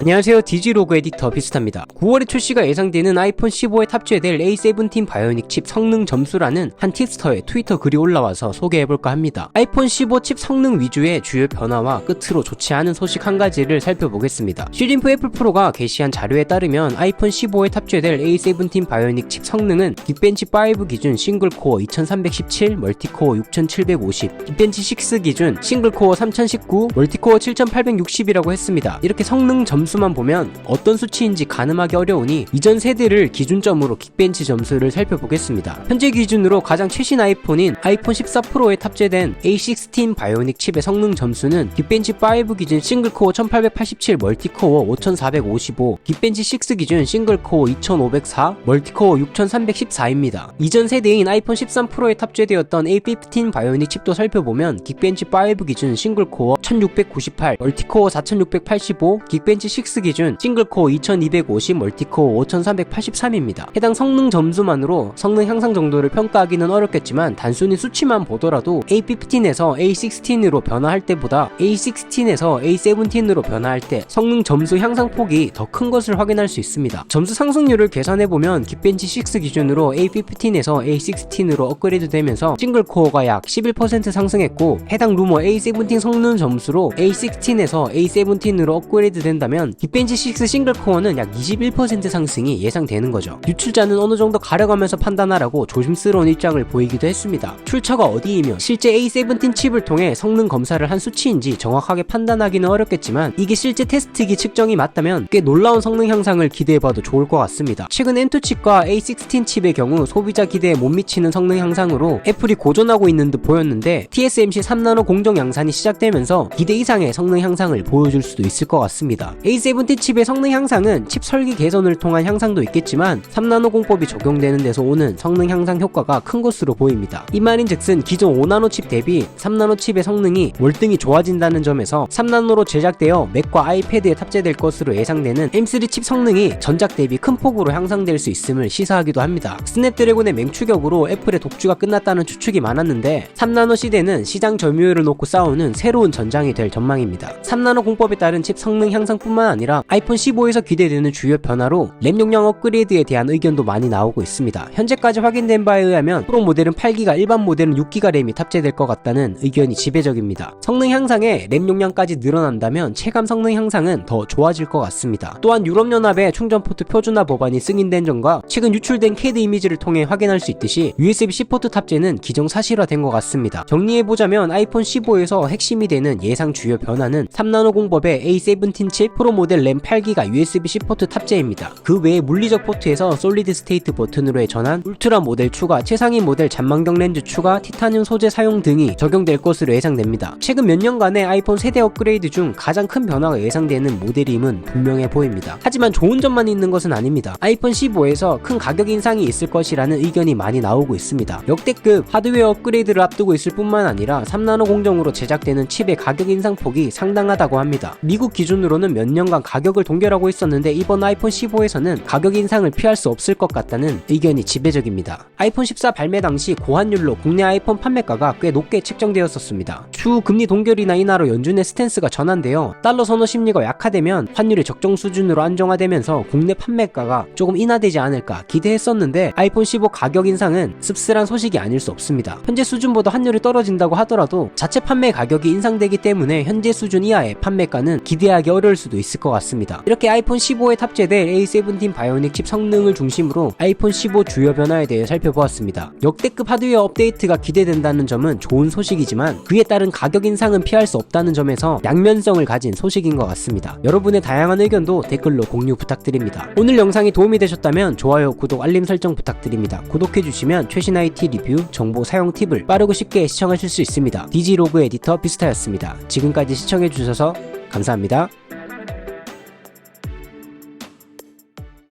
안녕하세요. 디지로그 에디터 비스타입니다. 9월에 출시가 예상되는 아이폰 15에 탑재될 A17 바이오닉 칩 성능 점수라는 한 팁스터에 트위터 글이 올라와서 소개해볼까 합니다. 아이폰 15 칩 성능 위주의 주요 변화와 끝으로 좋지 않은 소식 한 가지를 살펴보겠습니다. 시림프 애플 프로가 게시한 자료에 따르면 아이폰 15에 탑재될 A17 바이오닉 칩 성능은 긱벤치 5 기준 싱글코어 2317, 멀티코어 6750, 긱벤치 6 기준 싱글코어 3019, 멀티코어 7860이라고 했습니다. 이렇게 성능 점수 점수만 보면 어떤 수치인지 가늠하기 어려우니 이전 세대를 기준점으로 긱벤치 점수를 살펴보겠습니다. 현재 기준으로 가장 최신 아이폰인 아이폰 14 프로에 탑재된 A16 바이오닉 칩의 성능 점수는 긱벤치 5 기준 싱글코어 1887, 멀티코어 5455, 긱벤치 6 기준 싱글코어 2504, 멀티코어 6314입니다. 이전 세대인 아이폰 13 프로에 탑재되었던 A15 바이오닉 칩도 살펴보면 긱벤치 5 기준 싱글코어 1698, 멀티코어 4685, 긱 벤치 6 기준 싱글코어 2250, 멀티코어 5383입니다. 해당 성능 점수만으로 성능 향상 정도를 평가하기는 어렵겠지만 단순히 수치만 보더라도 A15에서 A16으로 변화할 때보다 A16에서 A17으로 변화할 때 성능 점수 향상 폭이 더 큰 것을 확인할 수 있습니다. 점수 상승률을 계산해보면 긱벤치 6 기준으로 A15에서 A16으로 업그레이드 되면서 싱글코어가 약 11% 상승했고 해당 루머 A17 성능 점수로 A16에서 A17으로 업그레이드 된다면 빅벤치 6 싱글 코어는 약 21% 상승이 예상되는 거죠. 유출자는 어느 정도 가려가면서 판단하라고 조심스러운 입장을 보이기도 했습니다. 출처가 어디이며 실제 A17 칩을 통해 성능 검사를 한 수치인지 정확하게 판단하기는 어렵겠지만 이게 실제 테스트기 측정이 맞다면 꽤 놀라운 성능 향상을 기대해봐도 좋을 것 같습니다. 최근 엔투 칩과 A16 칩의 경우 소비자 기대에 못 미치는 성능 향상으로 애플이 고전하고 있는 듯 보였는데 TSMC 3나노 공정 양산이 시작되면서 기대 이상의 성능 향상을 보여줄 수도 있을 것 같습니다. A17 칩의 성능 향상은 칩 설계 개선을 통한 향상도 있겠지만 3나노 공법이 적용되는 데서 오는 성능 향상 효과가 큰 것으로 보입니다. 이 말인즉슨 기존 5나노 칩 대비 3나노 칩의 성능이 월등히 좋아진다는 점에서 3나노로 제작되어 맥과 아이패드에 탑재될 것으로 예상되는 M3 칩 성능이 전작 대비 큰 폭으로 향상될 수 있음을 시사하기도 합니다. 스냅드래곤의 맹추격으로 애플의 독주가 끝났다는 추측이 많았는데 3나노 시대는 시장 점유율을 놓고 싸우는 새로운 전장이 될 전망입니다. 3나노 공법에 따른 칩 성능 향 상뿐만 아니라 아이폰 15에서 기대되는 주요 변화로 램 용량 업그레이드에 대한 의견도 많이 나오고 있습니다. 현재까지 확인된 바에 의하면 프로 모델은 8기가 일반 모델은 6기가 램이 탑재될 것 같다는 의견이 지배적입니다. 성능 향상에 램 용량까지 늘어난다면 체감 성능 향상은 더 좋아질 것 같습니다. 또한 유럽연합의 충전 포트 표준화 법안이 승인된 점과 최근 유출된 캐드 이미지를 통해 확인할 수 있듯이 USB-C 포트 탑재는 기정 사실화된 것 같습니다. 정리해보자면 아이폰 15에서 핵심이 되는 예상 주요 변화는 3나노 공법의 A17 칩 프로 모델 램 8기가 USB-C 포트 탑재입니다. 그 외에 물리적 포트에서 솔리드 스테이트 버튼으로의 전환, 울트라 모델 추가, 최상위 모델 잔망경 렌즈 추가, 티타늄 소재 사용 등이 적용될 것으로 예상됩니다. 최근 몇 년간의 아이폰 세대 업그레이드 중 가장 큰 변화가 예상되는 모델임은 분명해 보입니다. 하지만 좋은 점만 있는 것은 아닙니다. 아이폰 15에서 큰 가격 인상이 있을 것이라는 의견이 많이 나오고 있습니다. 역대급 하드웨어 업그레이드를 앞두고 있을 뿐만 아니라 3나노 공정으로 제작되는 칩의 가격 인상폭이 상당하다고 합니다. 미국 기준으로 는몇 년간 가격을 동결하고 있었는데 이번 아이폰 15에서는 가격 인상을 피할 수 없을 것 같다는 의견이 지배적입니다. 아이폰 14 발매 당시 고환율로 국내 아이폰 판매가가 꽤 높게 책정되었었습니다. 추후 금리 동결이나 인하로 연준의 스탠스가 전환되어 달러 선호 심리가 약화되면 환율이 적정 수준으로 안정화되면서 국내 판매가가 조금 인하되지 않을까 기대했었는데 아이폰 15 가격 인상은 씁쓸한 소식이 아닐 수 없습니다. 현재 수준보다 환율이 떨어진다고 하더라도 자체 판매 가격이 인상되기 때문에 현재 수준 이하의 판매가는 기대하기 어려울 수도 있을 것 같습니다. 이렇게 아이폰 15에 탑재될 A17 바이오닉 칩 성능을 중심으로 아이폰 15 주요 변화에 대해 살펴보았습니다. 역대급 하드웨어 업데이트가 기대된다는 점은 좋은 소식이지만 그에 따른 가격 인상은 피할 수 없다는 점에서 양면성을 가진 소식인 것 같습니다. 여러분의 다양한 의견도 댓글로 공유 부탁드립니다. 오늘 영상이 도움이 되셨다면 좋아요, 구독, 알림 설정 부탁드립니다. 구독해주시면 최신 IT 리뷰, 정보 사용 팁을 빠르고 쉽게 시청하실 수 있습니다. 디지로그 에디터 비스타였습니다. 지금까지 시청해주셔서 감사합니다.